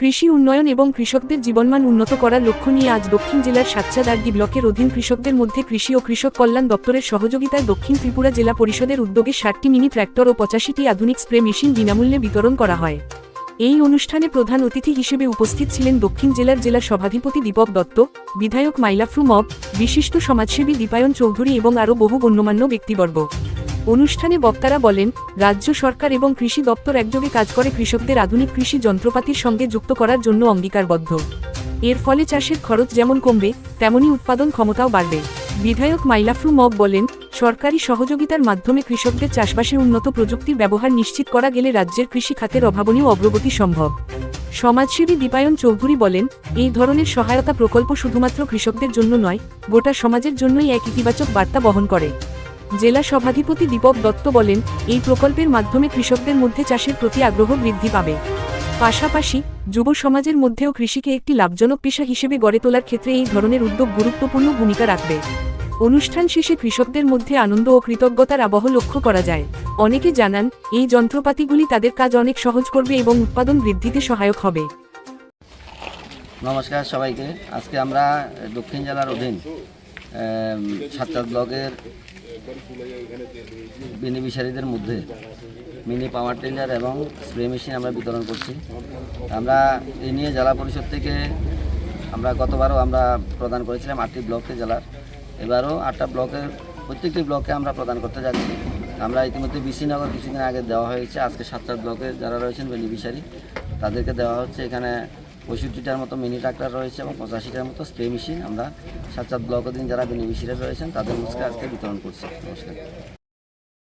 কৃষি উন্নয়ন এবং কৃষকদের জীবনমান উন্নত করার লক্ষ্য নিয়ে আজ দক্ষিণ জেলার সাতচাদারডি ব্লকের অধীন কৃষকদের মধ্যে কৃষি ও কৃষক কল্যাণ দপ্তরের সহযোগিতায় দক্ষিণ ত্রিপুরা জেলা পরিষদের উদ্যোগে ষাটটি মিনি ট্র্যাক্টর ও পঁচাশিটি আধুনিক স্প্রে মেশিন বিনামূল্যে বিতরণ করা হয়। এই অনুষ্ঠানে প্রধান অতিথি হিসেবে উপস্থিত ছিলেন দক্ষিণ জেলার জেলা সভাধিপতি দীপক দত্ত, বিধায়ক মাইলাফ্রু মব বিশিষ্ট সমাজসেবী দীপায়ন চৌধুরী এবং আরও বহু গণ্যমান্য ব্যক্তিবর্গ। অনুষ্ঠানে বক্তারা বলেন, রাজ্য সরকার এবং কৃষি দপ্তর একযোগে কাজ করে কৃষকদের আধুনিক কৃষি যন্ত্রপাতির সঙ্গে যুক্ত করার জন্য অঙ্গীকারবদ্ধ। এর ফলে চাষের খরচ যেমন কমবে, তেমনি উৎপাদন ক্ষমতাও বাড়বে। বিধায়ক মাইলাফ্রু মগ বলেন, সরকারি সহযোগিতার মাধ্যমে কৃষকদের চাষবাসে উন্নত প্রযুক্তির ব্যবহার নিশ্চিত করা গেলে রাজ্যের কৃষি খাতের অভাবনীয় অগ্রগতি সম্ভব। সমাজসেবী দীপায়ন চৌধুরী বলেন, এই ধরনের সহায়তা প্রকল্প শুধুমাত্র কৃষকদের জন্য নয়, গোটা সমাজের জন্যই এক ইতিবাচক বার্তা বহন করে। জেলা সভাধিপতি দীপক দত্ত বলেন, এই প্রকল্পের মাধ্যমে কৃষকদের মধ্যে চাষের প্রতি আগ্রহ বৃদ্ধি পাবে। পাশাপাশি, যুব সমাজের মধ্যেও কৃষিকে একটি লাভজনক পেশা হিসেবে গড়ে তোলার ক্ষেত্রে এই ধরনের উদ্যোগ গুরুত্বপূর্ণ ভূমিকা রাখবে। অনুষ্ঠান শেষে কৃষকদের মধ্যে আনন্দ ও কৃতজ্ঞতার আবহ লক্ষ্য করা যায়। অনেকে জানান, এই যন্ত্রপাতিগুলি তাদের কাজ অনেক সহজ করবে এবং উৎপাদন বৃদ্ধিতে সহায়ক হবে। নমস্কার সবাইকে। আজকে আমরা দক্ষিণ জেলার অধীন সাতটা ব্লকের বেনিফিশিয়ারিদের মধ্যে মিনি পাওয়ার টিলার এবং স্প্রে মেশিন আমরা বিতরণ করছি। আমরা এই নিয়ে জেলা পরিষদ থেকে আমরা গতবারও আমরা প্রদান করেছিলাম আটটি ব্লকে জেলার। এবারও আটটা ব্লকের প্রত্যেকটি ব্লকে আমরা প্রদান করতে যাচ্ছি। আমরা ইতিমধ্যে বিশিনগর কিছুদিন আগে দেওয়া হয়েছে। আজকে সাতটা ব্লকে যারা রয়েছেন বেনিফিশিয়ারি তাদেরকে দেওয়া হচ্ছে। এখানে পঁয়ষট্টিটার মতো মিনি ট্রাক্টর রয়েছে এবং পঁচাশিটার মতো স্প্রে মেশিন। আমরা সাত সাত ব্লক দিন যারা বেনিফিশিয়ারি রয়েছেন, তাদের মুখে আজকে বিতরণ করছি। নমস্কার।